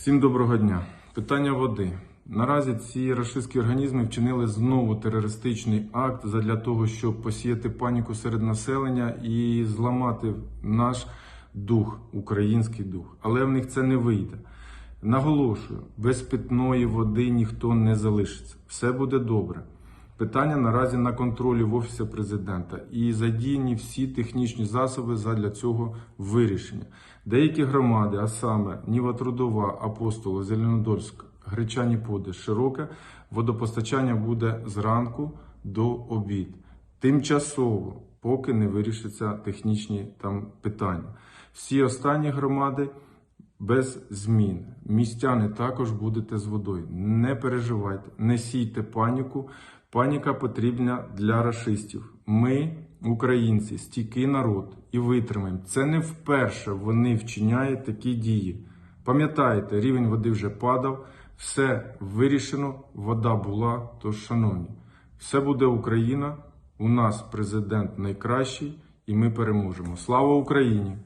Всім доброго дня. Питання води. Наразі ці рашистські організми вчинили знову терористичний акт для того, щоб посіяти паніку серед населення і зламати наш дух, український дух. Але в них це не вийде. Наголошую, без питної води ніхто не залишиться. Все буде добре. Питання наразі на контролі в Офісі президента і задіяні всі технічні засоби задля цього вирішення. Деякі громади, а саме Ніва Трудова, Апостола, Зеленодольськ, Гречані Поди, Широке, водопостачання буде зранку до обід. Тимчасово, поки не вирішаться технічні там питання. Всі останні громади без змін. Містяни також будете з водою. Не переживайте, не сійте паніку. Паніка потрібна для рашистів. Ми, українці, стійкий народ і витримаємо. Це не вперше вони вчиняють такі дії. Пам'ятаєте, рівень води вже падав, все вирішено, вода була. Тож, шановні, все буде Україна. У нас президент найкращий, і ми переможемо. Слава Україні!